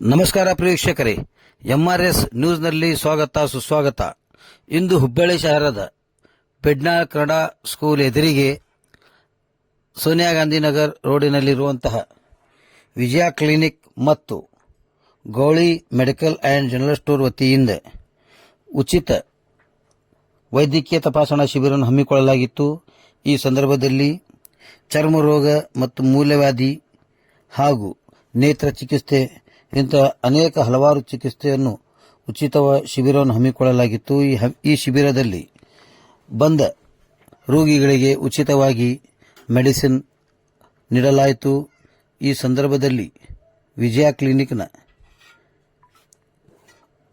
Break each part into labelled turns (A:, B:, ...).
A: ನಮಸ್ಕಾರ ಪ್ರೇಕ್ಷಕರೇ. ಎಂಆರ್ಎಸ್ ನ್ಯೂಸ್ನಲ್ಲಿ ಸ್ವಾಗತ, ಸುಸ್ವಾಗತ. ಇಂದು ಹುಬ್ಬಳ್ಳಿ ಶಹರದ ಪೆಡ್ನಾ ಕನ್ನಡ ಸ್ಕೂಲ್ ಎದುರಿಗೆ ಸೋನಿಯಾ ಗಾಂಧಿ ನಗರ್ ರೋಡಿನಲ್ಲಿರುವಂತಹ ವಿಜಯ ಕ್ಲಿನಿಕ್ ಮತ್ತು Gauli medical and general store ವತಿಯಿಂದ ಉಚಿತ ವೈದ್ಯಕೀಯ ತಪಾಸಣಾ ಶಿಬಿರವನ್ನು ಹಮ್ಮಿಕೊಳ್ಳಲಾಗಿತ್ತು. ಈ ಸಂದರ್ಭದಲ್ಲಿ ಚರ್ಮ ರೋಗ ಮತ್ತು ಮೂಲವ್ಯಾಧಿ ಹಾಗೂ ನೇತ್ರ ಚಿಕಿತ್ಸೆ ಇಂತಹ ಅನೇಕ ಹಲವಾರು ಚಿಕಿತ್ಸೆಯನ್ನು ಉಚಿತ ಶಿಬಿರವನ್ನು ಹಮ್ಮಿಕೊಳ್ಳಲಾಗಿತ್ತು. ಈ ಈ ಶಿಬಿರದಲ್ಲಿ ಬಂದ ರೋಗಿಗಳಿಗೆ ಉಚಿತವಾಗಿ ಮೆಡಿಸಿನ್ ನೀಡಲಾಯಿತು. ಈ ಸಂದರ್ಭದಲ್ಲಿ ವಿಜಯ ಕ್ಲಿನಿಕ್ನ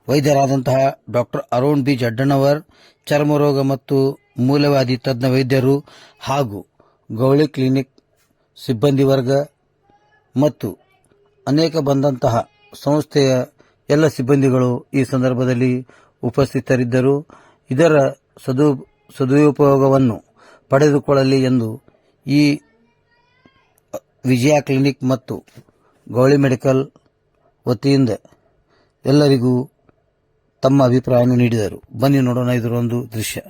A: ವೈದ್ಯರಾದಂತಹ ಡಾಕ್ಟರ್ ಅರುಣ್ ಬಿ. ಜಡ್ಡಣ್ಣವರ್ ಚರ್ಮರೋಗ ಮತ್ತು ಮೂಲವಾದಿ ತಜ್ಞ ವೈದ್ಯರು ಹಾಗೂ ಗೌಳಿ ಕ್ಲಿನಿಕ್ ಸಿಬ್ಬಂದಿ ವರ್ಗ ಮತ್ತು ಅನೇಕ ಬಂದಂತಹ ಸಂಸ್ಥೆಯ ಎಲ್ಲ ಸಿಬ್ಬಂದಿಗಳು ಈ ಸಂದರ್ಭದಲ್ಲಿ ಉಪಸ್ಥಿತರಿದ್ದರು. ಇದರ ಸದು, ಸದುಪಯೋಗವನ್ನು ಪಡೆದುಕೊಳ್ಳಲಿ ಎಂದು ಈ ವಿಜಯ ಕ್ಲಿನಿಕ್ ಮತ್ತು ಗೌಳಿ ಮೆಡಿಕಲ್ ವತಿಯಿಂದ ಎಲ್ಲರಿಗೂ ತಮ್ಮ ಅಭಿಪ್ರಾಯವನ್ನು ನೀಡಿದರು. ಬನ್ನಿ ನೋಡೋಣ ಇದರೊಂದು ದೃಶ್ಯ.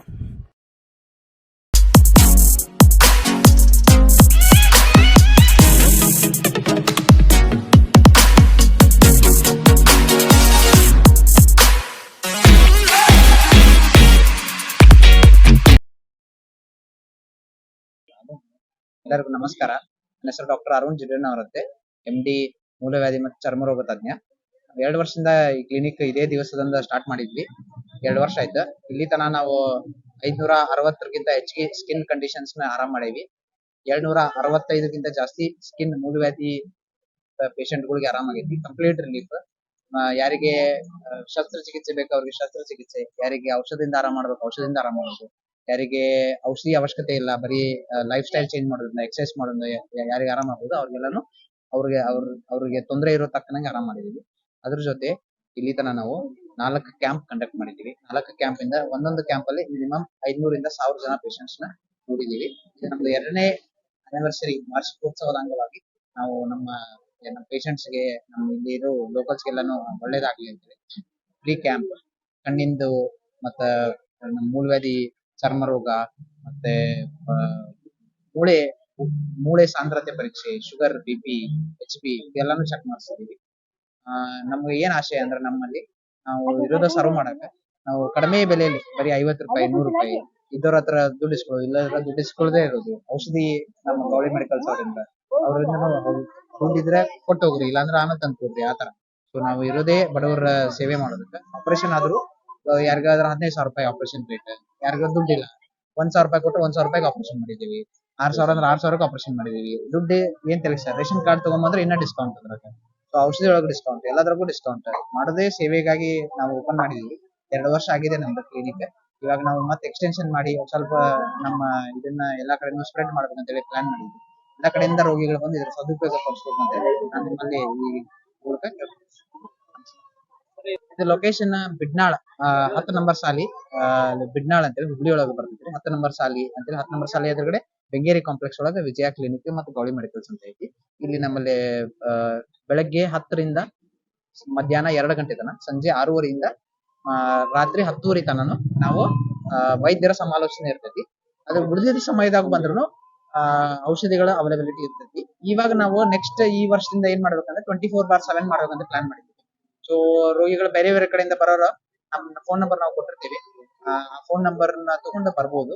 B: ಎಲ್ಲರಿಗೂ ನಮಸ್ಕಾರ. ನನ್ನ ಹೆಸರು ಡಾಕ್ಟರ್ ಅರುಣ್ ಜಿಡನ್ ಅವರಂತೆ ಎಂ ಡಿ ಮೂಲವ್ಯಾಧಿ ಮತ್ತು ಚರ್ಮರೋಗ ತಜ್ಞ. ಎರಡು ವರ್ಷದಿಂದ ಈ ಕ್ಲಿನಿಕ್ ಇದೇ ದಿವಸದಿಂದ ಸ್ಟಾರ್ಟ್ ಮಾಡಿದ್ವಿ. ಎರಡು ವರ್ಷ ಆಯ್ತು. ಇಲ್ಲಿ ತನ ನಾವು ಐದ್ನೂರ ಅರವತ್ತಕ್ಕಿಂತ ಹೆಚ್ಚಿಗೆ ಸ್ಕಿನ್ ಕಂಡೀಷನ್ಸ್ನ ಆರಾಮ್ ಮಾಡೇವಿ. ಎರಡ್ನೂರ ಅರವತ್ತೈದಕ್ಕಿಂತ ಜಾಸ್ತಿ ಸ್ಕಿನ್ ಮೂಲವ್ಯಾಧಿ ಪೇಷಂಟ್ ಗಳಿಗೆ ಆರಾಮಾಗೈತಿ ಕಂಪ್ಲೀಟ್ ರಿಲೀಫ್ ಯಾರಿಗೆ ಶಸ್ತ್ರ ಶಸ್ತ್ರಚಿಕಿತ್ಸೆ ಬೇಕು ಅವ್ರಿಗೆ ಶಸ್ತ್ರಚಿಕಿತ್ಸೆ. ಯಾರಿಗೆ ಔಷಧದಿಂದ ಆರಾಮ್ ಮಾಡ್ಬೇಕು, ಔಷಧದಿಂದ ಆರಾಮ್ ಮಾಡೋದು ಯಾರಿಗೆ ಔಷಧಿ ಅವಶ್ಯಕತೆ ಇಲ್ಲ, ಬರೀ ಲೈಫ್ ಸ್ಟೈಲ್ ಚೇಂಜ್ ಮಾಡೋದ್ರಿಂದ ಎಕ್ಸರ್ಸೈಸ್ ಮಾಡೋದ್ರಿಂದ ಯಾರಿಗೆ ಆರಾಮ ಆಗ್ಬೋದು, ಅವ್ರಿಗೆಲ್ಲಾನು ಅವ್ರಿಗೆ, ಅವ್ರ, ಅವ್ರಿಗೆ ತೊಂದರೆ ಇರೋ ತಕ್ಕನಂಗೆ ಆರಾಮ್ ಮಾಡಿದೀವಿ ಅದ್ರ ಜೊತೆ ಇಲ್ಲಿ ತನ ನಾವು ನಾಲ್ಕು ಕ್ಯಾಂಪ್ ಕಂಡಕ್ಟ್ ಮಾಡಿದೀವಿ ನಾಲ್ಕು ಕ್ಯಾಂಪ್ ಇಂದ ಒಂದೊಂದು ಕ್ಯಾಂಪ್ ಅಲ್ಲಿ ಮಿನಿಮಮ್ ಐದ್ನೂರಿಂದ ಸಾವಿರ ಜನ ಪೇಷಂಟ್ಸ್ನ ನೋಡಿದೀವಿ ಇದು ನಮ್ದು ಎರಡನೇ ಆನಿವರ್ಸರಿ ವಾರ್ಷಿಕೋತ್ಸವದ ಅಂಗವಾಗಿ ನಾವು ನಮ್ಮ ನಮ್ಮ ಪೇಷಂಟ್ಸ್ಗೆ, ನಮ್ಮ ಇಲ್ಲಿ ಇರೋ ಲೋಕಲ್ಸ್ ಗೆಲ್ಲಾನು ಒಳ್ಳೇದಾಗ್ಲಿ ಅಂತೇಳಿ. ಫ್ರೀ ಕ್ಯಾಂಪ್ ಕಣ್ಣಿಂದು ಮತ್ತ ನಮ್ಮ ಮೂಲವ್ಯಾಧಿ ಚರ್ಮ ರೋಗ ಮತ್ತೆ ಮೂಳೆ ಮೂಳೆ ಸಾಂದ್ರತೆ ಪರೀಕ್ಷೆ sugar B P H P ಎಲ್ಲಾನು ಚೆಕ್ ಮಾಡಿಸ್ತಿದೀವಿ ನಮ್ಗೆ ಏನ್ ಆಶಯ ಅಂದ್ರೆ ನಮ್ಮಲ್ಲಿ ನಾವು ಇರೋದ ಸರ್ವ್ ಮಾಡಕ ನಾವು ಕಡಿಮೆ ಬೆಲೆಯಲ್ಲಿ, ಬರೀ ಐವತ್ತು ರೂಪಾಯಿ, ನೂರು ರೂಪಾಯಿ ಇದ್ದವ್ರ ಹತ್ರ ದುಡ್ಡು ಇಸ್ಕೊಳ್ಳೋದು ಇಲ್ಲದ್ರ ದುಡ್ಡು ಇಸ್ಕೊಳ್ಳದೆ ಇರೋದು. ಔಷಧಿ ನಮ್ಮ ಗೌಳಿ ಮೆಡಿಕಲ್ಸ್ ಅವರಿಂದ ಅವರಿಂದ ದುಡ್ಡಿದ್ರೆ ಕೊಟ್ಟು ಹೋಗ್ರಿ ಇಲ್ಲಾಂದ್ರೆ ಆಮೇಲೆ ತಂದು ಕೊಡ್ರಿ ಆತರ ಸೊ ನಾವು ಇರೋದೇ ಬಡವರ ಸೇವೆ ಮಾಡೋದಕ್ಕೆ. ಆಪರೇಷನ್ ಆದ್ರೂ, ಯಾರಿಗಾದ್ರೂ ಹದಿನೈದು ಸಾವಿರ ರೂಪಾಯಿ ಆಪರೇಷನ್ ರೇಟ್ ಯಾರಿಗಾದ್ರೂ ದುಡ್ಡಿಲ್ಲ. ಒಂದ್ ಸಾವಿರ ರೂಪಾಯಿ ಕೊಟ್ಟು ಒಂದ್ ಸಾವಿರ ರೂಪಾಯಿಗೆ ಆಪರೇಷನ್ ಮಾಡಿದೀವಿ ಆರ್ ಸಾವಿರ ಅಂದ್ರೆ ಆರ್ ಸಾವಿರಕ್ಕೆ ಆಪರೇಷನ್ ಮಾಡಿದೀವಿ ದುಡ್ಡು ಏನ್ ತಿಳಿಸಿ ಸರ್ ರೇಷನ್ ಕಾರ್ಡ್ ತಗೊಂಬಂದ್ರೆ ಇನ್ನ ಡಿಸ್ಕೌಂಟ್ ಅದ್ರಾಗ ಸೊ ಔಷಧಿ ಒಳಗೆ ಡಿಸ್ಕೌಂಟ್ ಎಲ್ಲದ್ರಾಗೂ ಡಿಸ್ಕೌಂಟ್ ಮಾಡೋದೇ ಸೇವೆಗಾಗಿ ನಾವು ಓಪನ್ ಮಾಡಿದೀವಿ ಎರಡು ವರ್ಷ ಆಗಿದೆ ನಮ್ದು ಕ್ಲಿನಿಕ್ ಇವಾಗ ನಾವು ಮತ್ತೆ ಎಕ್ಸ್ಟೆನ್ಷನ್ ಮಾಡಿ ಸ್ವಲ್ಪ ನಮ್ಮ ಇದನ್ನ ಎಲ್ಲಾ ಕಡೆ ಸ್ಪ್ರೆಡ್ ಮಾಡ್ಬೇಕಂತ ಹೇಳಿ ಪ್ಲಾನ್ ಮಾಡಿದ್ವಿ ಎಲ್ಲಾ ಕಡೆಯಿಂದ ರೋಗಿಗಳು ಬಂದು ಇದ್ರ ಸದುಪಯೋಗ ಪಡಿಸ್ಬೇಕು ಅಂತ ಹೇಳಿ ನಾನು ನಿಮ್ಮಲ್ಲಿ ಈ ಮೂಲಕ. ಇದು ಲೊಕೇಶನ್ ಬಿಡ್ನಾಳ ಹತ್ತು ನಂಬರ್ ಸಾಲಿ ಬಿಡ್ನಾಳ್ ಅಂತೇಳಿ ಹುಬ್ಳಿ ಒಳಗೆ ಬರ್ತೈತಿ ಹತ್ತು ನಂಬರ್ ಸಾಲಿ ಅಂತೇಳಿ ಹತ್ತು ನಂಬರ್ ಸಾಲಿ ಎದುರುಗಡೆ ಬೆಂಗೇರಿ ಕಾಂಪ್ಲೆಕ್ಸ್ ಒಳಗೆ ವಿಜಯ ಕ್ಲಿನಿಕ್ ಮತ್ತು ಗೌಳಿ ಮೆಡಿಕಲ್ಸ್ ಅಂತ ಐತಿ. ಇಲ್ಲಿ ನಮ್ಮಲ್ಲಿ ಬೆಳಗ್ಗೆ ಹತ್ತರಿಂದ ಮಧ್ಯಾಹ್ನ ಎರಡು ಗಂಟೆ ತನ ಸಂಜೆ ಆರೂವರೆಯಿಂದ ರಾತ್ರಿ ಹತ್ತುವರೆ ತನನು ನಾವು ವೈದ್ಯರ ಸಮಾಲೋಚನೆ ಇರ್ತೈತಿ. ಅದು ಉಳಿದಿದ್ದ ಸಮಯದಾಗ ಬಂದ್ರು ಔಷಧಿಗಳ ಅವೈಲಬಿಲಿಟಿ ಇರ್ತೈತಿ. ಇವಾಗ ನಾವು ನೆಕ್ಸ್ಟ್ ಈ ವರ್ಷದಿಂದ ಏನ್ ಮಾಡ್ಬೇಕಂದ್ರೆ ಟ್ವೆಂಟಿ ಫೋರ್ ಬಾರ್ ಸೆವೆನ್ ಮಾಡ್ಬೇಕಂತ ಪ್ಲಾನ್ ಮಾಡಿದ್ವಿ. ಸೊ ರೋಗಿಗಳು ಬೇರೆ ಬೇರೆ ಕಡೆಯಿಂದ ಬರೋರು ನಮ್ ಫೋನ್ ನಂಬರ್ ನಾವು ಕೊಟ್ಟಿರ್ತೀವಿ. ಆ ಫೋನ್ ನಂಬರ್ನ ತಗೊಂಡು ಬರ್ಬೋದು.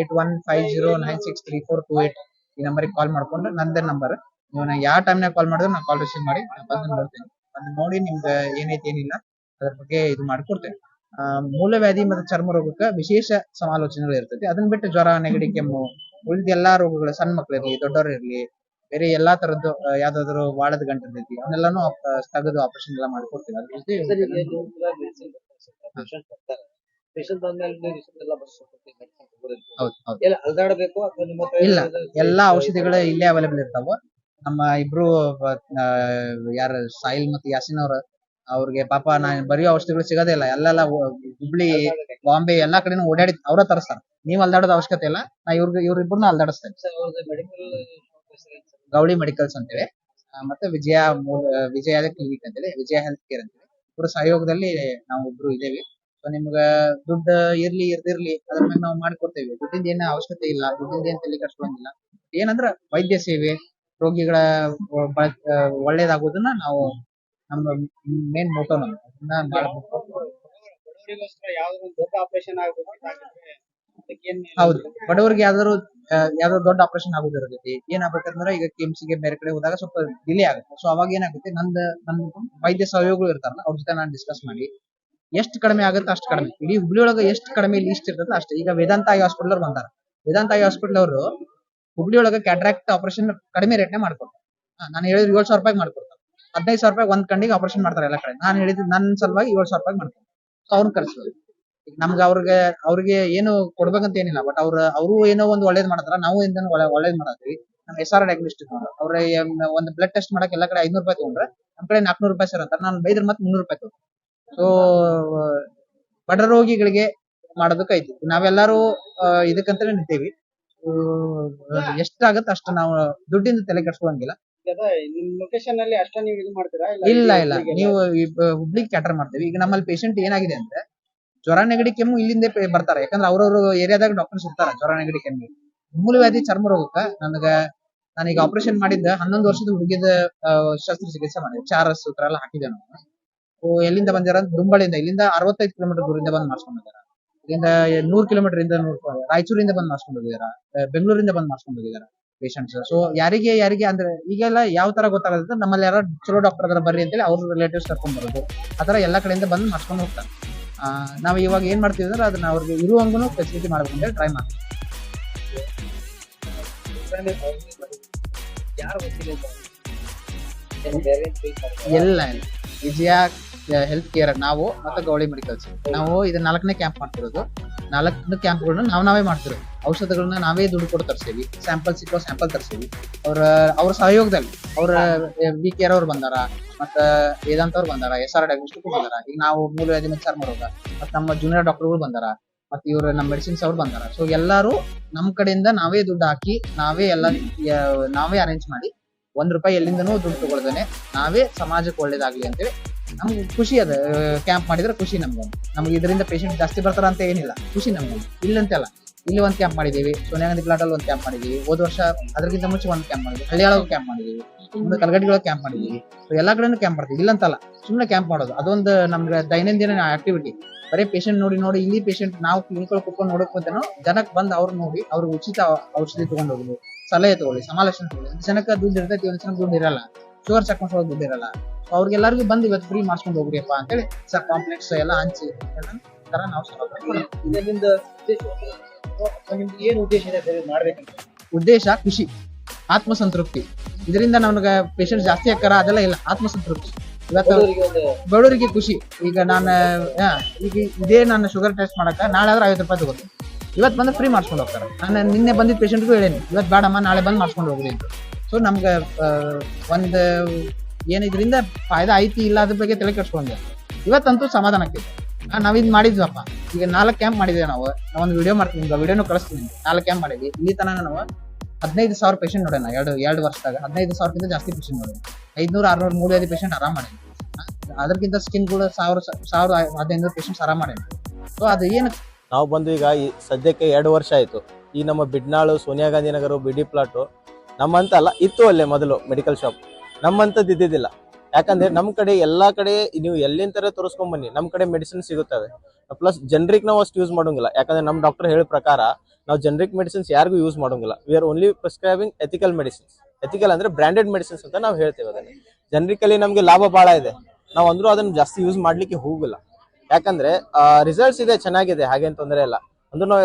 B: Eight one five zero nine six three four two eight ಈ ನಂಬರಿಗೆ ಕಾಲ್ ಮಾಡ್ಕೊಂಡು ನಂದೇ ನಂಬರ್ ನೀವು ನಾ ಯಾವ ಟೈಮ್ನಾಗ ಕಾಲ್ ಮಾಡಿದ್ರು ನಾನು ಕಾಲ್ ರಿಸೀವ್ ಮಾಡಿ ಬಂದು ನೋಡ್ತೇನೆ. ಬಂದು ನೋಡಿ ನಿಮ್ಗೆ ಏನೈತಿ ಏನಿಲ್ಲ ಅದ್ರ ಬಗ್ಗೆ ಇದು ಮಾಡ್ಕೊಡ್ತೇನೆ. ಆ, ಮೂಲವ್ಯಾಧಿ ಮತ್ತು ಚರ್ಮ ರೋಗಕ್ಕೆ ವಿಶೇಷ ಸಮಾಲೋಚನೆಗಳು ಇರ್ತೈತಿ ಅದನ್ನ ಬಿಟ್ಟು ಜ್ವರ ನೆಗಡಿ ಕೆಮ್ಮು ಉಳಿದ ಎಲ್ಲಾ ರೋಗಗಳು ಸಣ್ಣ ಮಕ್ಳು ಇರ್ಲಿ ದೊಡ್ಡವ್ರು ಇರ್ಲಿ ಬೇರೆ ಎಲ್ಲಾ ತರದ್ದು ಯಾವ್ದಾದ್ರು ವಾಡದ ಗಂಟು ಇರ್ತೈತಿ ಅವನ್ನೆಲ್ಲಾನು ತೆಗೆದು ಆಪರೇಷನ್ ಎಲ್ಲ ಮಾಡ್ಕೊಡ್ತೀವಿ. ಅದ್ರ ಜೊತೆ ಹೌದು ಇಲ್ಲ ಎಲ್ಲಾ ಔಷಧಿಗಳು ಇಲ್ಲೇ ಅವೈಲೇಬಲ್ ಇರ್ತಾವ. ನಮ್ಮ ಇಬ್ರು ಯಾರ ಸಾಯಿಲ್ ಮತ್ತು ಯಾಸಿನ್ ಅವ್ರ ಅವ್ರಿಗೆ ಪಾಪ ನಾನು ಬರೀ ಔಷಧಿಗಳು ಸಿಗೋದೇ ಇಲ್ಲ. ಎಲ್ಲೆಲ್ಲ ಹುಬ್ಳಿ ಬಾಂಬೆ ಎಲ್ಲಾ ಕಡೆನೂ ಓಡಾಡಿ ಅವರ ತರಿಸ್ತಾರ. ನೀವ್ ಅಲ್ದಾಡೋದ್ ಅವಶ್ಯಕತೆ ಇಲ್ಲ. ನಾ ಇವ್ರಿಗೆ ಇವ್ರಿಬ್ರನ್ನ ಅಲ್ದಾಡಿಸ್ತೇನೆ. ಗೌಳಿ ಮೆಡಿಕಲ್ಸ್ ಅಂತೇಳಿ ಇದೆ ಮತ್ತೆ ವಿಜಯ ವಿಜಯ ಕ್ಲಿನಿಕ್ ಅಂತೇಳಿ ವಿಜಯ ಹೆಲ್ತ್ ಕೇರ್ ಅಂತೇಳಿ ಇವರ ಸಹಯೋಗದಲ್ಲಿ ನಾವು ಒಬ್ರು ಇದೇವಿ. ಸೊ ನಿಮ್ಗ ದುಡ್ಡು ಇರ್ಲಿ ಇರ್ದಿರ್ಲಿ ಅದ್ರ ಮೇಲೆ ನಾವು ಮಾಡ್ಕೊಡ್ತೇವೆ. ದುಡ್ಡಿಂದ ಏನ ಅವಶ್ಯಕತೆ ಇಲ್ಲ ದುಡ್ಡಿಂದ ಏನ್ ತಲೆ ಕೆಡ್ಸ್ಕೊಳಂಗಿಲ್ಲ ಏನಂದ್ರ ವೈದ್ಯ ಸೇವೆ ರೋಗಿಗಳ ಒಳ್ಳೇದಾಗೋದನ್ನ ನಾವು ನಮ್ಮ ಮೇನ್ ಮೋಟೋ ನಮ್ದು. ಅದನ್ನ ಮಾಡ್ಬೇಕು. ಹೌದು. ಬಡವರಿಗೆ ಯಾವ್ದಾದ್ರು ಆ, ಯಾವ್ದಾದ್ರು ದೊಡ್ಡ ಆಪರೇಷನ್ ಆಗೋದಿರ್ತೈತಿ ಏನಾಗ್ಬೇಕಂದ್ರೆ ಈಗ KMC ಗೆ ಬೇರೆ ಕಡೆ ಹೋದಾಗ ಸ್ವಲ್ಪ ಡಿಲೇ ಆಗುತ್ತೆ. ಸೊ ಅವಾಗ ಏನಾಗುತ್ತೆ ನಂದ ನನ್ನ ವೈದ್ಯ ಸಹಯೋಗಗಳು ಇರ್ತಾರಲ್ಲ ಅವ್ರ ಜೊತೆ ನಾನು ಡಿಸ್ಕಸ್ ಮಾಡಿ ಎಷ್ಟು ಕಡಿಮೆ ಆಗುತ್ತೆ ಅಷ್ಟು ಕಡಿಮೆ. ಇಡೀ ಹುಬ್ಳಿ ಒಳಗೆ ಎಷ್ಟು ಕಡಿಮೆ ಲೀಸ್ಟ್ ಇರ್ತದೆ ಅಷ್ಟೇ. ಈಗ ವೇದಾಂತ ಹಾಸ್ಪಿಟಲ್ ಅವ್ರು ಬಂದಾರ. ವೇದಾಂತ ಐ ಹಾಸ್ಪಿಟಲ್ ಅವರು ಹುಬ್ಳಿ ಒಳಗೆ ಕ್ಯಾಟ್ರಾಕ್ಟ್ ಆಪರೇಷನ್ ಕಡಿಮೆ ರೇಟ್ನೆ ಮಾಡ್ಕೊಡ್ತಾರೆ. ನಾನು ಹೇಳಿದ್ರೆ ಏಳು ಸಾವಿರ ರೂಪಾಯಿ ಮಾಡ್ಕೊಡ್ತಾರೆ. ಹದಿನೈದು ಸಾವಿರ ರೂಪಾಯಿ ಒಂದ್ ಕಂಡಿಗೆ ಆಪರೇಷನ್ ಮಾಡ್ತಾರೆ ಎಲ್ಲ ಕಡೆ. ನಾನು ಹೇಳಿದ್ರೆ ನನ್ನ ಸಲುವಾಗಿ ಏಳು ಸಾವಿರ ರೂಪಾಯಿ ಮಾಡ್ತಾರೆ ಸೊ ಅವ್ರನ್ನ ನಮ್ಗೆ ಅವ್ರಿಗೆ ಅವ್ರಿಗೆ ಏನು ಕೊಡ್ಬೇಕಂತ ಏನಿಲ್ಲ ಬಟ್ ಅವ್ರ ಅವರು ಏನೋ ಒಂದು ಒಳ್ಳೇದ್ ಮಾಡ್ತಾರ ನಾವು ಒಳ್ಳೆ ಒಳ್ಳೇದ್ ಮಾಡತ್ತೀವಿ. ನಮ್ಮ ಎಸ್ ಆರ್ ಡಯಾಗ್ನೋಸ್ಟಿಕ್ ಅವ್ರ. ಒಂದ್ ಬ್ಲಡ್ ಟೆಸ್ಟ್ ಮಾಡಕ್ ಎಲ್ಲ ಕಡೆ ಐನೂರು ರೂಪಾಯಿ ತಗೊಂಡ್ರೆ ನಮ್ ಕಡೆ ನಾಲ್ಕನೂರು ರೂಪಾಯಿ ಸರ್ ಅಂತಾರೆ. ನಾನು ಬೈದ್ರೆ ಮತ್ತೆ ಮುನ್ನೂರು ರೂಪಾಯಿ ತಗೊಂಡು. ಸೊ ಬಡ ರೋಗಿಗಳಿಗೆ ಮಾಡೋದಕ್ಕೆ ಐತಿ. ನಾವೆಲ್ಲರೂ ಇದಕ್ಕಂತಾನೆ ನಿಂತೇವಿ. ಎಷ್ಟಾಗತ್ತೆ ಅಷ್ಟು ನಾವು ದುಡ್ಡಿಂದ ತಲೆ ಕೆಡ್ಸ್ಕೊಳಂಗಿಲ್ಲ.
C: ನಿಮ್
B: ಇಲ್ಲ ಇಲ್ಲ ನೀವು ಹುಬ್ಳಿಗೆ ಕ್ಯಾಟರ್ ಮಾಡ್ತೀವಿ. ಈಗ ನಮ್ಮಲ್ಲಿ ಪೇಷಂಟ್ ಏನಾಗಿದೆ ಅಂದ್ರೆ ಜ್ವರ ನೆಗಡಿ ಕೆಮ್ಮು ಇಲ್ಲಿಂದ ಬರ್ತಾರೆ. ಯಾಕಂದ್ರೆ ಅವ್ರವ್ರ ಏರಿಯಾದಾಗ ಡಾಕ್ಟರ್ಸ್ ಇರ್ತಾರ ಜ್ವರ ನೆಗಡಿ ಕೆಮ್ಮು. ಮೂಲವ್ಯಾಧಿ ಚರ್ಮ ರೋಗಕ್ಕ ನನಗ, ನಾನೀಗ ಆಪರೇಷನ್ ಮಾಡಿದ್ದ ಹನ್ನೊಂದು ವರ್ಷದ ಹುಡುಗಿದ ಶಸ್ತ್ರ ಚಿಕಿತ್ಸೆ ಮಾಡಿದೆ. ಚಾರ ಸೂತ್ರ ಎಲ್ಲ ಹಾಕಿದೆ ನಾವು ಎಲ್ಲಿಂದ ಬಂದಿರ ದುಂಬಳಿಂದ ಇಲ್ಲಿಂದ ಅರವತ್ತೈದು ಕಿಲೋಮೀಟರ್ ದೂರದಿಂದ ಬಂದು ಮಾಡ್ಸ್ಕೊಂಡ್ ಹೋಗ್ಯಾರ ಇಲ್ಲಿಂದ ನೂರು ಕಿಲೋಮೀಟರ್ ಇಂದ ನೂರು, ರಾಯಚೂರಿಂದ ಬಂದು ಮಾಡ್ಸ್ಕೊಂಡು ಹೋಗಿದಾರ. ಬೆಂಗಳೂರಿಂದ ಬಂದು ಮಾಡ್ಸ್ಕೊಂಡ್ ಹೋಗಿದಾರ ಪೇಷಂಟ್ಸ್ ಸೊ ಯಾರಿಗೆ ಯಾರಿಗೆ ಅಂದ್ರೆ ಈಗೆಲ್ಲ ಯಾವ ತರ ಗೊತ್ತಾಗುತ್ತೆ ನಮ್ಮಲ್ಲಿ ಯಾರೋ ಚಲೋ ಡಾಕ್ಟರ್ ಅದ್ರ ಬರ್ರಿ ಅಂತೇಳಿ ಅವ್ರ ರಿಲೇಟಿವ್ಸ್ ಕರ್ಕೊಂಡ್ ಬರೋದು. ಆ ತರ ಎಲ್ಲಾ ಕಡೆಯಿಂದ ಬಂದು ಮಾಡ್ಸ್ಕೊಂಡು ಹೋಗ್ತಾರೆ. ನಾವು ಇವಾಗ ಏನ್ ಮಾಡ್ತೀವಿ ಅಂದ್ರೆ ಅದನ್ನ ಅವ್ರಿಗೆ ಇರುವಂಗೂ ಫೆಸಿಲಿಟಿ ಮಾಡ್ಬೇಕು ಅಂತ ಟ್ರೈ ಮಾಡ್ತೀವಿ? ಎಲ್ಲ ವಿಜಯ ಹೆಲ್ತ್ ಕೇರ್ ನಾವು ಮತ್ತೆ ಗೌಳಿ ಮೆಡಿಕಲ್ಸ್ ನಾವು ಇದು ನಾಲ್ಕನೇ ಕ್ಯಾಂಪ್ ಮಾಡ್ತಿರೋದು. ನಾಲ್ಕು ಕ್ಯಾಂಪ್ಗಳನ್ನ ನಾವು ನಾವೇ ಮಾಡ್ತಿರೋದು. ಔಷಧಗಳನ್ನ ನಾವೇ ದುಡ್ಡು ಕೊಟ್ಟು ತರ್ಸೇವಿ. Sample ಸಿಕ್ಕೋ sample ತರ್ಸೇವಿ. ಅವ್ರ ಅವ್ರ ಸಹಯೋಗದಲ್ಲಿ ಅವ್ರ ವಿ ಕೇರ್ ಅವ್ರು ಬಂದಾರ, ಮತ್ತ ವೇದಾಂತ ಅವ್ರು ಬಂದಾರ ಎಸ್ ಆರ್ ಡಯಾಗ್ನೋಸ್ಟಿಕ್ ಬಂದಾರ. ಈಗ ನಾವು ಮೂಲ ಚರ್ಮ ಮಾಡೋದ ಮತ್ತ ನಮ್ಮ ಜೂನಿಯರ್ ಡಾಕ್ಟರ್ಗಳು ಬಂದಾರ. ಮತ್ತೆ ಇವ್ರ ನಮ್ಮ ಮೆಡಿಸಿನ್ಸ್ ಅವ್ರು ಬಂದಾರ. ಸೊ ಎಲ್ಲಾರು ನಮ್ ಕಡೆಯಿಂದ ನಾವೇ ದುಡ್ಡು ಹಾಕಿ, ನಾವೇ ಎಲ್ಲ ನಾವೇ ಅರೇಂಜ್ ಮಾಡಿ ಒಂದ್ ರೂಪಾಯಿ ಎಲ್ಲಿಂದನೂ ದುಡ್ಡು ತಗೊಳ್ದೇನೆ, ನಾವೇ ಸಮಾಜಕ್ಕೆ ಒಳ್ಳೇದಾಗ್ಲಿ ಅಂತೇಳಿ ನಮ್ಗೆ ಖುಷಿ ಅದ ಕ್ಯಾಂಪ್ ಮಾಡಿದ್ರೆ ಖುಷಿ ನಮ್ಗೆ. ನಮ್ಗೆ ಇದರಿಂದ ಪೇಷಂಟ್ ಜಾಸ್ತಿ ಬರ್ತಾರ ಅಂತ ಏನಿಲ್ಲ, ಖುಷಿ ನಮ್ಗೆ. ಇಲ್ಲಂತೆಲ್ಲ, ಇಲ್ಲಿ ಒಂದು ಕ್ಯಾಂಪ್ ಮಾಡಿದೀವಿ ಸೋನಿಯಾ ಗಾಂಧಿ ಪ್ಲಾಟ್ ಅಲ್ಲಿ ಒಂದು ಕ್ಯಾಂಪ್ ಮಾಡಿದೀವಿ, ಹೋದ ವರ್ಷ ಅದಕ್ಕಿಂತ ಮುಂಚೆ ಒಂದು ಕ್ಯಾಂಪ್ ಮಾಡಿದ್ವಿ ಹಳ್ಳಿಯೊಳಗೆ ಕ್ಯಾಂಪ್ ಮಾಡಿದೀವಿ ಒಂದು ಕಲಗಟ್ಟಿಗಳ ಕ್ಯಾಂಪ್ ಮಾಡಿದೀವಿ. ಸೊ ಎಲ್ಲ ಕಡೆನೂ ಕ್ಯಾಂಪ್ ಮಾಡ್ತೀವಿ, ಇಲ್ಲಂತಲ್ಲ ಸುಮ್ಮನೆ ಕ್ಯಾಂಪ್ ಮಾಡೋದು. ಅದೊಂದು ನಮ್ಗೆ ದೈನಂದಿನ ಆಕ್ಟಿವಿಟಿ ಬರೀ ಪೇಷಂಟ್ ನೋಡಿ ನೋಡಿ, ಇಲ್ಲಿ ಪೇಷಂಟ್ ನಾವು ಕ್ಲಿನಿಕಲ್ ಕುತ್ಕೊಂಡು ನೋಡಕ್ ಬಂತೇನೋ ಜನಕ್ಕೆ ಬಂದು ಅವ್ರು ನೋಡಿ, ಅವ್ರಿಗೆ ಉಚಿತ ಔಷಧಿ ತಗೊಂಡು ಹೋಗುದು ಸಲಹೆ ತಗೊಳ್ಳಿ, ಸಮಾಲೋಚನೆ ತಗೊಳ್ಳಿ. ಜನಕ್ಕೆ ದುಡ್ಡು ಇರ್ತೈತಿ, ಒಂದ್ ಜನಕ್ಕೆ ದುಡ್ಡು ಇರಲ್ಲ. ಶುಗರ್ ಚೆಕ್ ಮಾಡ್ಸೋದು ದುಡ್ಡು ಇರಲ್ಲ. ಸೊ ಅವ್ರಿಗೆಲ್ಲರಿಗೂ ಬಂದು ಇವತ್ತು ಫ್ರೀ ಮಾಡ್ಸ್ಕೊಂಡು ಹೋಗ್ರಿಯಪ್ಪ ಅಂತೇಳಿ. ಸರ್ ಕಾಂಪ್ಲೆಕ್ಸ್ ಎಲ್ಲ ಹಂಚಿ ತರ ನಾವು
C: ಏನ್ ಉದ್ದೇಶ ಇದೆ ಮಾಡ್ಬೇಕಂತ?
B: ಉದ್ದೇಶ ಖುಷಿ ಆತ್ಮಸಂತೃಪ್ತಿ. ಇದರಿಂದ ನಮ್ಗೆ ಪೇಷಂಟ್ ಜಾಸ್ತಿ ಆಕಾರ ಅದೆಲ್ಲ ಇಲ್ಲ ಆತ್ಮಸಂತೃಪ್ತಿ. ಇವತ್ತು
C: ಬಡವರಿಗೆ
B: ಖುಷಿ. ಈಗ ನಾನು ಈಗ ಇದೇ ನಾನು ಶುಗರ್ ಟೆಸ್ಟ್ ಮಾಡಕ ನಾಳೆ ಆದ್ರೆ ಐವತ್ತು ರೂಪಾಯಿ ತಗೋತೀನಿ. ಇವತ್ತು ಬಂದ್ರೆ ಫ್ರೀ ಮಾಡ್ಸ್ಕೊಂಡು ಹೋಗ್ತಾರೆ. ನಾನು ನಿನ್ನೆ ಬಂದಿದ್ದ ಪೇಷಂಟ್ಗೂ ಹೇಳೇನಿ ಇವತ್ತು ಬೇಡಮ್ಮ ನಾಳೆ ಬಂದು ಮಾಡ್ಸ್ಕೊಂಡು ಹೋಗ್ರಿ ಅಂತ. ಸೊ ನಮ್ಗೆ ಒಂದು ಏನಿದ್ರಿಂದ ಫಾಯ್ದಾ ಐತಿ ಇಲ್ಲ ಅದ್ರ ಬಗ್ಗೆ ತಲೆ ಕೆಡ್ಸ್ಕೊಂಡೆ ಇವತ್ತಂತೂ ಸಮಾಧಾನ ಆಗ್ತಿದೆ ನಾವಿದ್ ಮಾಡಿದ್ವಪ್ಪ. ಈಗ ನಾಲ್ಕು ಕ್ಯಾಂಪ್ ಮಾಡಿದ್ವಿ ನಾವು. ನಾವು ಒಂದು ವಿಡಿಯೋ ಮಾಡ್ತೀನಿ ವಿಡಿಯೋನು ಕಳಿಸ್ತೀನಿ. ನಾಲ್ಕು ಕ್ಯಾಂಪ್ ಮಾಡಿದ್ವಿ. ಇಲ್ಲಿ ತನಕ ನಾವು ಹದಿನೈದು ಸಾವಿರ ಪೇಷಂಟ್ ನೋಡೋಣ. ಎರಡು ಎರಡು ವರ್ಷದಾಗ ಹದಿನೈದು ಸಾವಿರಕ್ಕಿಂತ ಜಾಸ್ತಿ ಪೇಷಂಟ್ ನೋಡೋಣ. ಐದ್ನೂರು, ಆರ್ನೂರು ಐದು ಪೇಷಂಟ್ ಆರಾಮ್ ಮಾಡಿ ಅದಕ್ಕಿಂತ ಸ್ಕಿನ್ ಕೂಡ ಸಾವಿರ ಸಾವಿರ ಹದಿನೈದು ಪೇಷಂಟ್ಸ್ ಆರಾಮ್ ಮಾಡಿ ಸೊ ಅದು ಏನು
D: ನಾವು ಬಂದು ಈಗ ಸದ್ಯಕ್ಕೆ ಎರಡು ವರ್ಷ ಆಯಿತು. ಈ ನಮ್ಮ ಬಿಡ್ನಾಳು ಸೋನಿಯಾ ಗಾಂಧಿ ನಗರ ಬಿಡಿ ಪ್ಲಾಟು ನಮ್ಮಂತ ಅಲ್ಲ, ಇತ್ತು ಅಲ್ಲೇ ಮೊದಲು ಮೆಡಿಕಲ್ ಶಾಪ್ ನಮ್ಮಂತದ್ದು ಇದ್ದಿದ್ದಿಲ್ಲ. ಯಾಕಂದ್ರೆ ನಮ್ಮ ಕಡೆ ಎಲ್ಲಾ ಕಡೆ ನೀವು ಎಲ್ಲಿಂತರ ತೋರಿಸ್ಕೊಂಡ್ ಬನ್ನಿ ನಮ್ಮ ಕಡೆ ಮೆಡಿಸಿನ್ ಸಿಗುತ್ತವೆ. ಪ್ಲಸ್ ಜನರಿಕ್ ನಾವು ಅಷ್ಟು ಯೂಸ್ ಮಾಡೋಂಗಿಲ್ಲ. ಯಾಕಂದ್ರೆ ನಮ್ಮ ಡಾಕ್ಟರ್ ಹೇಳೋ ಪ್ರಕಾರ ನಾವು ಜನರಿಕ್ ಮೆಡಿಸಿನ್ಸ್ ಯಾರಿಗೂ ಯೂಸ್ ಮಾಡೋಂಗಿಲ್ಲ. We are only prescribing ethical medicines ethical ಅಂದ್ರೆ ಬ್ರಾಂಡೆಡ್ ಮೆಡಿಸಿನ್ಸ್ ಅಂತ ನಾವು ಹೇಳ್ತೇವೆ ಅದನ್ನ. ಜನರಿಕಲಿ ನಮಗೆ ಲಾಭ ಬಹಳ ಇದೆ. ನಾವು ಅಂದ್ರೂ ಅದನ್ನ ಜಾಸ್ತಿ ಯೂಸ್ ಮಾಡ್ಲಿಕ್ಕೆ ಹೋಗಿಲ್ಲ. ಯಾಕಂದ್ರೆ ರಿಸಲ್ಟ್ಸ್ ಇದೆ, ಚೆನ್ನಾಗಿದೆ, ಹಾಗೇನ್ ತೊಂದರೆ ಇಲ್ಲ. ಅಂದ್ರೆ ನಾವು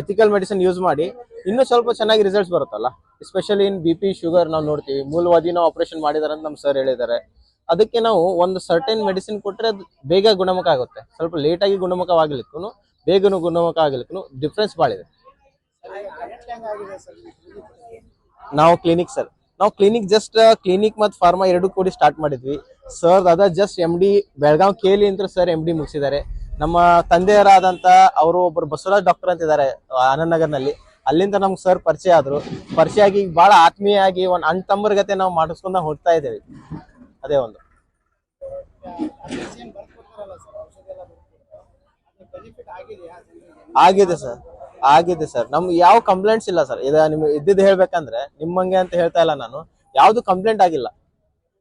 D: ಎಥಿಕಲ್ ಮೆಡಿಸಿನ್ ಯೂಸ್ ಮಾಡಿ, ಇನ್ನೂ ಸ್ವಲ್ಪ ಚೆನ್ನಾಗಿ ರಿಸಲ್ಟ್ಸ್ ಬರುತ್ತಲ್ಲ. Especially in B P sugar ನಾವು ನೋಡ್ತೀವಿ. ಮೂಲವಾದಿನ ಆಪರೇಷನ್ ಮಾಡಿದಾರೆ ಅಂತ ನಮ್ಮ ಸರ್ ಹೇಳಿದ್ದಾರೆ. ಅದಕ್ಕೆ ನಾವು ಒಂದು ಸರ್ಟೈನ್ ಮೆಡಿಸಿನ್ ಕೊಟ್ಟರೆ ಅದು ಬೇಗ ಗುಣಮುಖ ಆಗುತ್ತೆ. ಸ್ವಲ್ಪ ಲೇಟಾಗಿ ಗುಣಮುಖವಾಗಲಿಕ್ಕೂ ಬೇಗನೂ ಗುಣಮುಖ ಆಗಲಿಕ್ಕೂ ಡಿಫ್ರೆನ್ಸ್ ಭಾಳ ಇದೆ. ನಾವು ಕ್ಲಿನಿಕ್ ಸರ್ ನಾವು ಕ್ಲಿನಿಕ್ ಜಸ್ಟ್ ಕ್ಲಿನಿಕ್ ಮತ್ತು ಫಾರ್ಮಾ ಎರಡು ಕೂಡಿ ಸ್ಟಾರ್ಟ್ ಮಾಡಿದ್ವಿ. ಸರ್ ಅದ ಜಸ್ಟ್ ಎಂ ಡಿ ಬೆಳಗಾವ್ ಕೇಲಿ ಅಂತ ಸರ್ ಎಂ ಡಿ ಮುಗಿಸಿದ್ದಾರೆ. ನಮ್ಮ ತಂದೆಯರಾದಂಥ ಅವರು ಒಬ್ಬರು ಬಸವರಾಜ್ ಡಾಕ್ಟರ್ ಅಂತ ಇದ್ದಾರೆ ಆನಂದ್ ನಗರ್ನಲ್ಲಿ ಅಲ್ಲಿಂದ ನಮ್ಗೆ ಸರ್ ಪರಿಚಯ ಆದ್ರು. ಪರಿಚಯ ಆಗಿ ಬಹಳ ಆತ್ಮೀಯ ಆಗಿ ಒಂದ್ ಅಣ್ಣ ತಮ್ಮರ ಗತೆ ನಾವು ಮಾಡಿಸ್ಕೊಂಡ ಹೋಗ್ತಾ ಇದ್ದೇವೆ. ಅದೇ ಒಂದು. ಆಗಿದೆ ಸರ್ ಆಗಿದೆ ಸರ್ ನಮ್ಗೆ ಯಾವ ಕಂಪ್ಲೇಂಟ್ಸ್ ಇಲ್ಲ ಸರ್ ಇದ ನಿಮ್ಗೆ ಇದ್ದಿದ್ದು ಹೇಳ್ಬೇಕಂದ್ರೆ ನಿಮ್ಮಂಗೆ ಅಂತ ಹೇಳ್ತಾ ಇಲ್ಲ ನಾನು. ಯಾವ್ದು ಕಂಪ್ಲೇಂಟ್ ಆಗಿಲ್ಲ.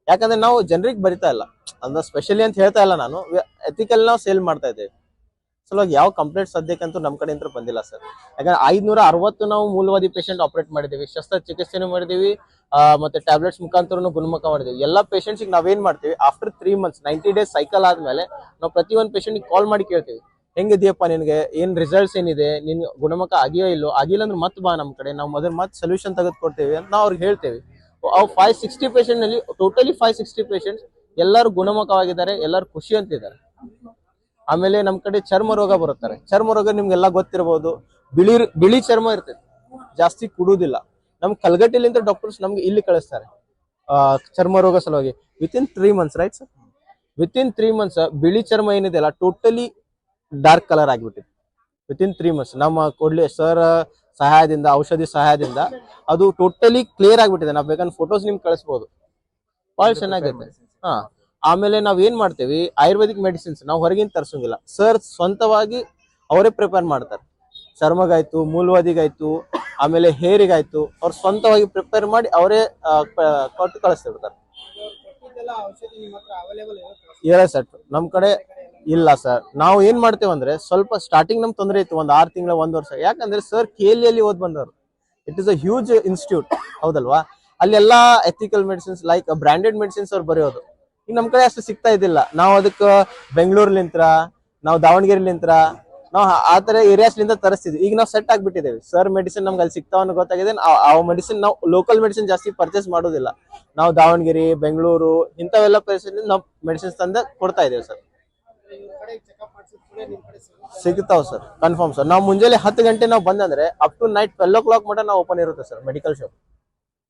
D: ಯಾಕಂದ್ರೆ ನಾವು ಜನರಿಗೆ ಬರಿತಾ ಇಲ್ಲ. ಅಂದ್ರೆ ಸ್ಪೆಷಲಿ ಅಂತ ಹೇಳ್ತಾ ಇಲ್ಲ ನಾನು. ಎಥಿಕಲ್ ನಾವು ಸೇಲ್ ಮಾಡ್ತಾ ಇದ್ದೇವೆ. ಸಲುವಾಗಿ ಯಾವ ಕಂಪ್ಲೇಂಟ್ ಸದ್ಯಕ್ಕಂತೂ ನಮ್ಮ ಕಡೆಯಿಂದ ಬಂದಿಲ್ಲ ಸರ್. ಯಾಕಂದ್ರೆ ಐದ್ನೂರ ಅರವತ್ತು ನಾವು ಮೂಲವಾದಿ ಪೇಷಂಟ್ ಆಪರೇಟ್ ಮಾಡಿದ್ದೀವಿ. ಶಸ್ತ್ರಚಿಕಿತ್ಸೆನೂ ಮಾಡಿದ್ದೀವಿ ಮತ್ತೆ ಟ್ಯಾಬ್ಲೆಟ್ಸ್ ಮುಖಾಂತರ ಗುಣಮುಖ ಮಾಡಿದ್ದೀವಿ. ಎಲ್ಲ ಪೇಷಂಟ್ಸಿಗೆ ನಾವೇನ್ ಮಾಡ್ತೀವಿ after three months ninety days cycle ಆದ್ಮೇಲೆ ನಾವು ಪ್ರತಿ ಒಂದು ಪೇಷಂಟ್ಗೆ ಕಾಲ್ ಮಾಡಿ ಕೇಳ್ತೀವಿ. ಹೆಂಗಿದೆಯಪ್ಪ ನಿನಗೆ, ಏನ್ ರಿಸಲ್ಟ್ಸ್ ಏನಿದೆ, ನಿನ್ ಗುಣಮುಖ ಆಗಿಯೋ ಇಲ್ಲೋ, ಆಗಿಲ್ಲ ಅಂದ್ರೆ ಮತ್ತೆ ಬಾ ನಮ್ಮ ಕಡೆ, ನಾವು ಮೊದಲು ಮತ್ತೆ ಸೊಲ್ಯೂಷನ್ ತೆಗೆದುಕೊಡ್ತೀವಿ ಅಂತ ನಾವು ಅವ್ರಿಗೆ ಹೇಳ್ತೇವೆ. ಅವು ಫೈವ್ ಸಿಕ್ಸ್ಟಿ ಪೇಷಂಟ್ನಲ್ಲಿ ಟೋಟಲಿ ಫೈವ್ ಸಿಕ್ಸ್ಟಿ ಪೇಷಂಟ್ಸ್ ಎಲ್ಲರೂ ಗುಣಮುಖವಾಗಿದ್ದಾರೆ, ಎಲ್ಲರೂ ಖುಷಿ ಅಂತಿದ್ದಾರೆ. ಆಮೇಲೆ ನಮ್ ಕಡೆ ಚರ್ಮ ರೋಗ ಬರುತ್ತಾರೆ. ಚರ್ಮ ರೋಗ ನಿಮ್ಗೆಲ್ಲ ಗೊತ್ತಿರಬಹುದು ಬಿಳಿ ಬಿಳಿ ಚರ್ಮ ಇರ್ತೈತಿ. ಜಾಸ್ತಿ ಕುಡುದಿಲ್ಲ. ನಮ್ ಕಲ್ಗಟ್ಟಿಲಿಂದ ಡಾಕ್ಟರ್ಸ್ ನಮ್ಗೆ ಇಲ್ಲಿ ಕಳಿಸ್ತಾರೆ. ಚರ್ಮ ರೋಗ ಸಲುವಾಗಿ. Within three months right sir within three months ಬಿಳಿ ಚರ್ಮ ಏನಿದೆ ಅಲ್ಲ ಟೋಟಲಿ ಡಾರ್ಕ್ ಕಲರ್ ಆಗಿಬಿಟ್ಟಿದೆ. ವಿತ್ ಇನ್ ತ್ರೀ ಮಂತ್ಸ್ ನಮ್ಮ ಕೊಡ್ಲಿ ಸರ್ ಸಹಾಯದಿಂದ, ಔಷಧಿ ಸಹಾಯದಿಂದ ಅದು ಟೋಟಲಿ ಕ್ಲಿಯರ್ ಆಗಿಬಿಟ್ಟಿದೆ. ನಾವು ಬೇಕಂದ್ರೆ ಫೋಟೋಸ್ ನಿಮ್ಗೆ ಕಳಿಸ್ಬೋದು. ಭಾಳ ಚೆನ್ನಾಗಿರುತ್ತೆ ಹಾ. ಆಮೇಲೆ ನಾವ್ ಏನ್ ಮಾಡ್ತೇವಿ, ಆಯುರ್ವೇದಿಕ್ ಮೆಡಿಸಿನ್ಸ್ ನಾವು ಹೊರಗಿಂದ ತರ್ಸಂಗಿಲ್ಲ. ಸರ್ ಸ್ವಂತವಾಗಿ ಅವರೇ ಪ್ರಿಪೇರ್ ಮಾಡ್ತಾರೆ. ಚರ್ಮಗಾಯ್ತು, ಮೂಲವಾದಿಗಾಯ್ತು, ಆಮೇಲೆ ಹೇರಿಗಾಯ್ತು, ಅವ್ರು ಸ್ವಂತವಾಗಿ ಪ್ರಿಪೇರ್ ಮಾಡಿ ಅವರೇ ಕೊಟ್ಟು ಕಳಿಸ್ತಿರ್ತಾರೆ. ಇಲ್ಲ ಸರ್ ನಮ್ ಕಡೆ ಇಲ್ಲ ಸರ್ ನಾವು ಏನ್ ಮಾಡ್ತೇವೆ ಅಂದ್ರೆ, ಸ್ವಲ್ಪ ಸ್ಟಾರ್ಟಿಂಗ್ ನಮ್ ತೊಂದರೆ ಇತ್ತು, ಒಂದ್ ಆರ್ ತಿಂಗಳ, ಒಂದ್ ವರ್ಷ. ಯಾಕಂದ್ರೆ ಸರ್ ಕೇಲಿಯಲ್ಲಿ ಓದ್ ಬಂದವರು. It is a huge institute ಹೌದಲ್ವಾ? ಅಲ್ಲೆಲ್ಲಾ ethical medicines like branded medicines ಅವ್ರು ಬರೆಯೋದು. ಈಗ ನಮ್ ಕಡೆ ಅಷ್ಟು ಸಿಗ್ತಾ ಇದ್ದಿಲ್ಲ. ನಾವು ಅದಕ್ಕೆ ಬೆಂಗಳೂರ್ಲಿಂತ್ರ, ನಾವು ದಾವಣಗೆರೆಲಿಂತ್ರ, ನಾವು ಆ ತರ ಏರಿಯಾಸ್ಲಿಂದ ತರಿಸ್ತಿದ್ವಿ. ಈಗ ನಾವು ಸೆಟ್ ಆಗ್ಬಿಟ್ಟಿದ್ದೇವೆ ಸರ್ ಮೆಡಿಸಿನ್ ನಮ್ಗೆ ಅಲ್ಲಿ ಸಿಗ್ತಾವ ಗೊತ್ತಾಗಿದೆ ಆ- ಮೆಡಿಸಿನ್ ನಾವು ಲೋಕಲ್ ಮೆಡಿಸಿನ್ ಜಾಸ್ತಿ ಪರ್ಚೇಸ್ ಮಾಡೋದಿಲ್ಲ. ನಾವು ದಾವಣಗೆರೆ, ಬೆಂಗಳೂರು ಇಂಥವೆಲ್ಲ ಪ್ಲೇಸ್ ನಾವು ಮೆಡಿಸಿನ್ಸ್ ತಂದ ಕೊಡ್ತಾ ಇದ್ದೇವೆ ಸರ್ ಸಿಗ್ತಾವ ಸರ್ ಕನ್ಫರ್ಮ್ ಸರ್ ನಾವು ಮುಂಜಾನೆ ಹತ್ತು ಗಂಟೆ ನಾವು ಬಂದಂದ್ರೆ up to night twelve o'clock ಮಟ್ಟ ನಾವು ಓಪನ್ ಇರುತ್ತೆ sir medical shop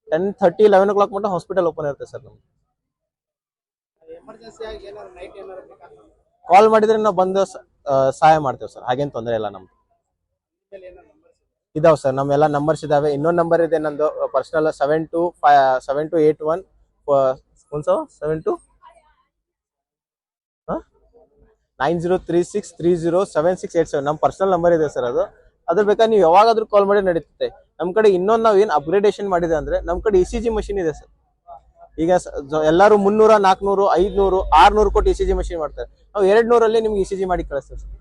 D: ten thirty eleven o'clock ಮಟ್ಟ ಹಾಸ್ಪಿಟಲ್ ಓಪನ್ ಇರುತ್ತೆ ಸರ್ ನಮ್ಗೆ ಕಾಲ್ ಮಾಡಿದ್ರೆ ನಾವು ಬಂದು ಸಹಾಯ ಮಾಡ್ತೇವೆ ಸರ್ ಹಾಗೇನ್ ತೊಂದರೆ ಇಲ್ಲ ನಮ್ದು. ಇದಾವೆ ಸರ್ ನಮ್ಮೆಲ್ಲ ನಂಬರ್ಸ್ ಇದಾವೆ. ಇನ್ನೊಂದು ನಂಬರ್ ಇದೆ ನಂದು personal seven two five seven two eight one one seven two nine zero three six three zero seven six eight seven ನಮ್ಮ ಪರ್ಸನಲ್ ನಂಬರ್ ಇದೆ ಸರ್ ಅದು. ಅದ್ರ ಬೇಕಾದ್ರೆ ನೀವು ಯಾವಾಗಾದ್ರೂ ಕಾಲ್ ಮಾಡಿ ನಡೀತೈತೆ. ನಮ್ಮ ಕಡೆ ಇನ್ನೊಂದು ನಾವು ಏನು ಅಪ್ಗ್ರೇಡೇಷನ್ ಮಾಡಿದೆ ಅಂದರೆ ನಮ್ಮ ಕಡೆ ಇ ಸಿ ಜಿ ಮಷಿನ್ ಇದೆ ಸರ್ ಈಗ ಎಲ್ಲರೂ ಮುನ್ನೂರ ನಾಲ್ಕುನೂರು ಐದ್ನೂರು ಆರ್ನೂರು ಕೊಟ್ಟು ಇ ಸಿ ಜಿ ಮಷಿನ್ ಮಾಡ್ತಾರೆ. ನಾವು ಎರಡ್ ನೂರಲ್ಲಿ ನಿಮ್ಗೆ ಇ ಸಿ ಜಿ ಮಾಡಿ ಕಳಿಸ್ತೇವೆ ಸರ್.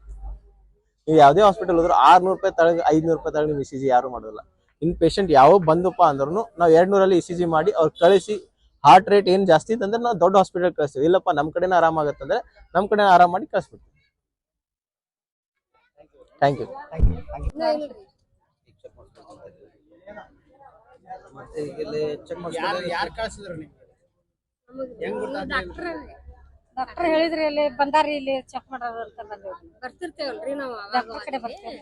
D: ನೀವು ಯಾವುದೇ ಹಾಸ್ಪಿಟಲ್ ಹೋದ್ರು ಆರ್ನೂರು ರೂಪಾಯಿ ತಳಗೆ ಐದ್ನೂರು ರೂಪಾಯಿ ತಳಗೆ ನೀವು ಇ ಸಿ ಜಿ ಯಾರು ಮಾಡೋದಿಲ್ಲ. ಇನ್ ಪೇಷಂಟ್ ಯಾವ ಬಂದಪ್ಪ ಅಂದ್ರೂ ನಾವು ಎರಡ್ ನೂರಲ್ಲಿ ಇ ಸಿ ಜಿ ಮಾಡಿ ಅವ್ರು ಕಳಿಸಿ ಹಾರ್ಟ್ ರೇಟ್ ಏನು ಜಾಸ್ತಿ ಇತ್ತಂದ್ರೆ ನಾವು ದೊಡ್ಡ ಹಾಸ್ಪಿಟಲ್ ಕಳಿಸ್ತೀವಿ. ಇಲ್ಲಪ್ಪ ನಮ್ಮ ಕಡೆನೇ ಆರಾಮಾಗತ್ತಂದ್ರೆ ನಮ್ಮ ಕಡೆ ಆರಾಮ ಮಾಡಿ ಕಳಿಸ್ಬಿಡ್ತೀವಿ. ಥ್ಯಾಂಕ್ ಯು
E: ಡಾಕ್ಟರ್ ಹೇಳಿದ್ರಿ ಇಲ್ಲಿ ಬಂದಾರಿ ಇಲ್ಲಿ ಚೆಕ್ ಮಾಡೋದು ಅಂತ ಬಂದೇವ್ರಿ
F: ಬರ್ತಿರ್ತೇವಲ್ರಿ ನಾವು
E: ಡಾಕ್ಟರ್ ಕಡೆ ಬರ್ತೇವೆ.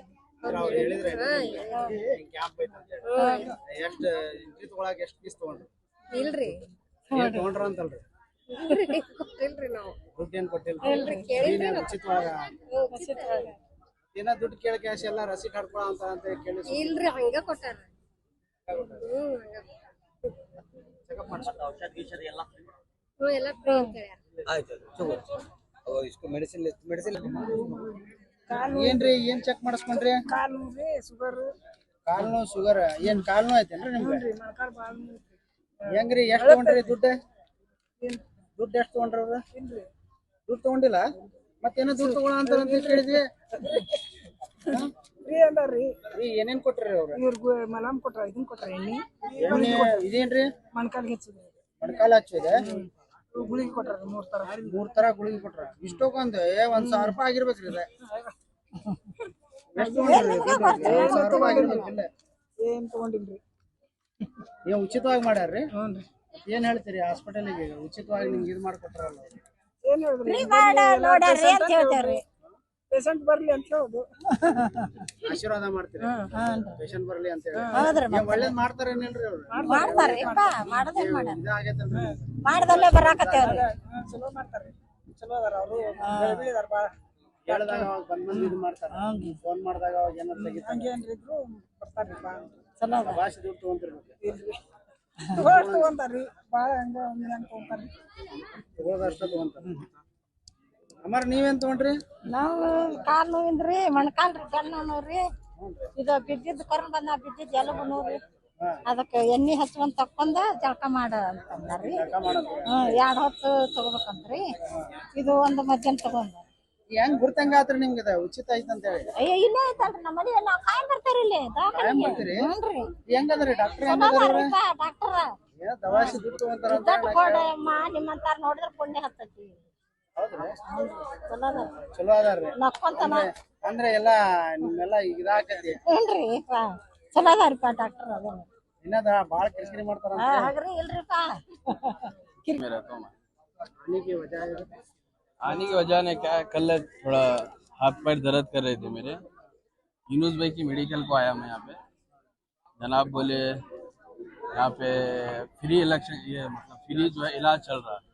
C: ಎಷ್ಟ್ ಇಂಟ್ರಿ ತಗೊಳಕ್ ಎಷ್ಟ್ ಪೀಸ್ ತಗೊಂಡ್ರಿ?
F: ಇಲ್ರಿ.
C: ತಗೊಂಡ್ರ ಅಂತಲ್ರಿ.
F: ಕೊಟ್ಟಿಲ್ರಿ ನಾವು.
C: ದುಡ್ಡು ಏನ್ ಕೊಟ್ಟಿಲ್ಲ
F: ಇಲ್ರಿ ಕೇಳಿಲ್ರಿ ನಾವು.
C: ಉಚಿತವಾಗ. ದಿನ ದುಡ್ಡು ಕೇಳ ಕ್ಯಾಶ್ ಎಲ್ಲ ರಸೀಟ್ ಹಾಡ್ಕೊಳ ಅಂತ ಅಂತ ಕೇಳಿ
F: ಇಲ್ರಿ ಹಂಗ ಕೊಟ್ಟಾರ. ಹ್ಮ್ ಎಲ್ಲ ಫ್ರೀ ಅಂತ ಹೇಳ್ಯಾರ
C: ಏನ್ರಿ ಏನ್ ಚೆಕ್ ಮಾಡಿಸ್ಕೊಂಡ್ರಿ? ಕಾಲ್ ನೋವು ಶುಗರ್ ಏನ್ ಕಾಲ್ ನೋವು ಐತೇನ್ರಿ ನಿಮ್ಗೆ? ಹೆಂಗ್ರಿ ಎಷ್ಟ್ ತಗೊಂಡ್ರಿ ದುಡ್ಡು? ದುಡ್ಡು ಎಷ್ಟ್ ತಗೊಂಡ್ರಿ ಅವ್ರ ದುಡ್ಡು ತಗೊಂಡಿಲ್ಲ? ಮತ್ತೇನೋ ದುಡ್ಡು ತಗೊಳ ಅಂತ ಅಂತ ಕೇಳಿದ್ವಿ
G: ಫ್ರೀ ಅದಾರ್ರಿ
C: ರೀ. ಏನೇನ್ ಕೊಟ್ರಿ ಅವ್ರ?
G: ಇವ್ರಿಗೆ ಮಲಾಮ್ ಕೊಟ್ರ ಇದನ್ ಕೊಟ್ರ ಎಣ್ಣೆ.
C: ಎಣ್ಣೆ ಇದೇನ್ರಿ?
G: ಮಣ್ಕಾಲ್ಗೆ ಹಚ್ಚಿದ್ರಿ
C: ಮೊಣಕಾಲ ಹಚ್ಚಿದೆ
G: ಗುಳಿಗೆ ಕೊಟ್ರ ಮೂರ್ ತರ.
C: ಮೂರ್ ತರ ಗುಳಿಗೆ ಕೊಟ್ರ. ಇಷ್ಟೊಂದು ಏ ಒಂದ್ ಸಾವಿರ ರೂಪಾಯಿ ಆಗಿರ್ಬೇಕ್ರಿ ಇದೆ ಎಷ್ಟ್ ತಗೊಂಡ್ರಿ ದುಡ್ಡು? ಒಂದ್ ಸಾವಿರ ರೂಪಾಯಿ ಆಗಿರ್ಬೇಕಿಲ್ಲ
G: ಏನ್ ತಗೊಂಡಿಲ್ರಿ?
C: ಏನ್ ಉಚಿತವಾಗಿ ಮಾಡ್ಯಾರ್ರಿ?
G: ಹ್ಞೂನ್ರಿ.
C: ಏನ್ ಹೇಳ್ತೀರಿ ಹಾಸ್ಪಿಟಲ್ ಉಚಿತವಾಗಿ ನಿಮ್ಗೆ ಇದು ಮಾಡ್ಕೊಟ್ರಲ್ಲ
G: ಏನ್ ಹೇಳಿದ್ರಿ? ಪೇಷಂಟ್ ಬರ್ಲಿ ಅಂತ ಹೇಳುದು.
C: ಆಶೀರ್ವಾದ ಮಾಡ್ತೀರಿ. ಪೇಷಂಟ್ ಬರ್ಲಿ ಅಂತ ಹೇಳಿ.
E: ಹೌದ್ರಿ
C: ಏನ್ ಒಳ್ಳೇದ್ ಮಾಡ್ತಾರ ಏನಿಲ್ರಿ ಅವ್ರು
E: ಮಾಡ್ತಾರ್ರಿಪ್ಪ ಮಾಡದೇನ್ ಮಾಡ
C: ಇದಾಗೈತಲ್ರಿ
E: ಮಾಡ್ದಲ್ಲೇ ಬರಾಕತ್ತೇವ್ರಿ
G: ಚಲೋ ಮಾಡ್ತಾರೆ. ಚಲೋ ಅದಾರ ಅವರು. ಬೆಳೆದಿದಾರ ಬಾಳ
C: ಹೇಳ್ದಾಗ ಅವಾಗ ಬಂದ್ ಬಂದ್ ಇದು ಮಾಡ್ತಾರ. ಫೋನ್ ಮಾಡಿದಾಗ ಅವಾಗ ಏನಾರ ತೆಗಿತಾರೆ.
G: ಹಂಗೇನ್ರಿ ಇದ್ರು
E: ಚಲೋ ಅದ
C: ಭಾಷೆ ದುಡ್ಡು ತಗೊಂತಿರ್ಬೇಕು.
G: ಇಲ್ರಿ. ತಗೊಳ್ ತಗೊಂತಾರ್ರಿ. ಬಾಳ ಹಂಗ ಒಂದ್ ಹಂಗ ತಗೊಂತಾರ್ರಿ
C: ತಗೊಳ್ದಷ್ಟ ತಗೊಂತಾರ. ಅಮ್ಮಾರ ನೀವೇನ್ ತಗೊಂಡ್ರಿ?
E: ನಾವು ಕಾಲ್ ನೋವಿಂದ್ರಿ ಮೊಣಕಾಲ್ ರೀ ಗಂಡ ನೋವ್ರಿ. ಇದು ಬಿದ್ದಿದ್ದು ಕರ್ನ್ ಬಂದ ಬಿದ್ದಿದ್ದು ಎಲುಬು ನೋವ್ರಿ. ಅದಕ್ಕೆ ಎಣ್ಣೆ ಹಚ್ಕೊಂಡ್ ತಕ್ಕೊಂಡ ಜಳಕ ಮಾಡ ಅಂತಂದಾರ್ರಿ. ಹ್ಮ್ ಎರಡ್ ಹೊತ್ತು ತಗೋಬೇಕಂತ್ರಿ. ಇದು ಒಂದು ಮಧ್ಯಾಹ್ನ ತಗೊಂಡ
C: ಹೆಂಗ್ ಗುರ್ತಂಗ ಆತ್ರಿ ನಿಮ್ಗೆ ಇದು? ಉಚಿತ ಐತೆ ಅಂತ ಹೇಳಿ.
E: ಅಯ್ಯ ಇಲ್ಲೇ ಐತಲ್ರಿ ನಮ್ಮ ಮನೆ ನಾವು ಕಾಯಂ ಬರ್ತಾರಿ ಇಲ್ಲಿ
C: ಕಾಯಂ ಬರ್ತೀರಿ?
E: ಹ್ಞೂನ್ರಿ.
C: ಹೆಂಗದ್ರಿ ಡಾಕ್ಟರ್
E: ಡಾಕ್ಟರ್.
C: ದವಾಸಿ ದುಡ್ಡು
E: ಕೊಡಮ್ಮ ನಿಮ್ಮಂತಾರ ನೋಡಿದ್ರೆ ಪುಣ್ಯ ಹತ್ತೈತಿ. ಚಲೋ ಅದ
C: ಚಲೋ ಅದಾರ್ರಿ
E: ನಕ್ಕೊಂತನ
C: ಅಂದ್ರೆ ಎಲ್ಲಾ ನಿಮ್ಮೆಲ್ಲ ಈಗ ಇದಾಕತಿ
E: ಹ್ಞೂನ್ರಿ ಪಾ ಚಲೋ ಅದಾರಿಪ್ಪ ಡಾಕ್ಟರ್ ಅದ
C: ಇನ್ನದ ಬಾಳ ಕಿರಿಕಿರಿ ಮಾಡ್ತಾರ
E: ಹಾಗ್ರಿ ಇಲ್ರಿಪ್ಪ
H: में रहता हूँ मैं
C: ಆನಿಗೆ ವಜಾ ಇದೆ.
H: आने की वजह ने क्या है, कल थोड़ा हाथ पैर दर्द कर रहे थे मेरे यूनुस भाई की मेडिकल को आया मैं यहाँ पे जनाब बोले यहाँ पे फ्री इलेक्शन ये मतलब फ्री जो है इलाज चल रहा है तो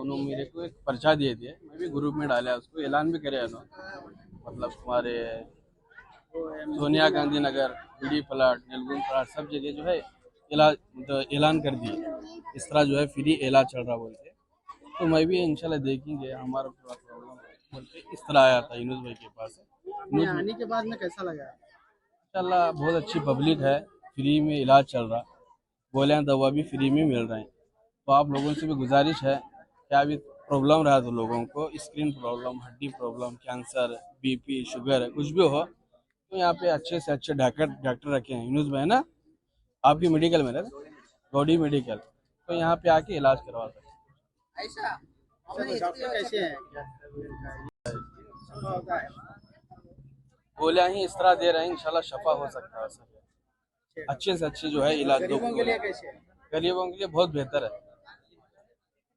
H: उन्होंने मेरे को एक पर्चा दिए थे मैं भी ग्रुप में डाला उसको ऐलान भी करे मतलब तुम्हारे Sonia Gandhi Nagar BD plot Nilgund plot सब जगह जो है इलाज मतलब ऐलान कर दिए। इस तरह जो है फ्री इलाज चल रहा बोलते तो मैं भी इंशाल्लाह देखेंगे हमारा पूरा प्रॉब्लम बोलते इस तरह आया था यूनुस भाई के पास।
C: आने के बाद में कैसा लगा?
H: इंशाल्लाह बहुत अच्छी पब्लिक है फ्री में इलाज चल रहा। गोलियाँ दवा भी फ्री में मिल रहे हैं। तो आप लोगों से भी गुजारिश है कि अभी प्रॉब्लम रहा तो लोगों को स्किन प्रॉब्लम हड्डी प्रॉब्लम कैंसर बीपी शुगर कुछ भी हो तो यहाँ पे अच्छे से अच्छे डॉक्टर डॉक्टर रखे हैं। यूनुस भाई ना? आपकी मेडिकल में ना? गौडी मेडिकल तो यहाँ पे आके इलाज करवा सकते हैं।
C: अच्छा, हैं?
H: गोलियाँ इस तरह दे रहे हैं इंशाल्लाह शफा हो सकता है सर। अच्छे से अच्छे जो है इलाज
C: गरीबों के लिए
H: गरीबों के लिए बहुत बेहतर है।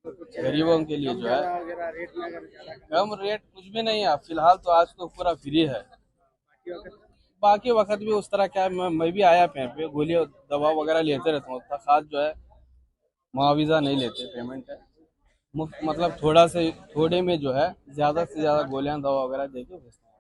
H: गरीबों के लिए जो है। कम रेट कुछ भी नहीं है। फ़िलहाल तो आज तो पूरा फ्री है।
C: बाकी वक्त
H: भी उस तरह क्या मैं, मैं भी आया पे पे गोली दवा वगैरह लेते रहता हूँ। खास जो है मुआवजा नहीं लेते पेमेंट है। मुफ़्त मतलब थोड़ा से थोड़े में जो है ज़्यादा से ज़्यादा गोलियाँ दवा वगैरह दे के भेजते हैं।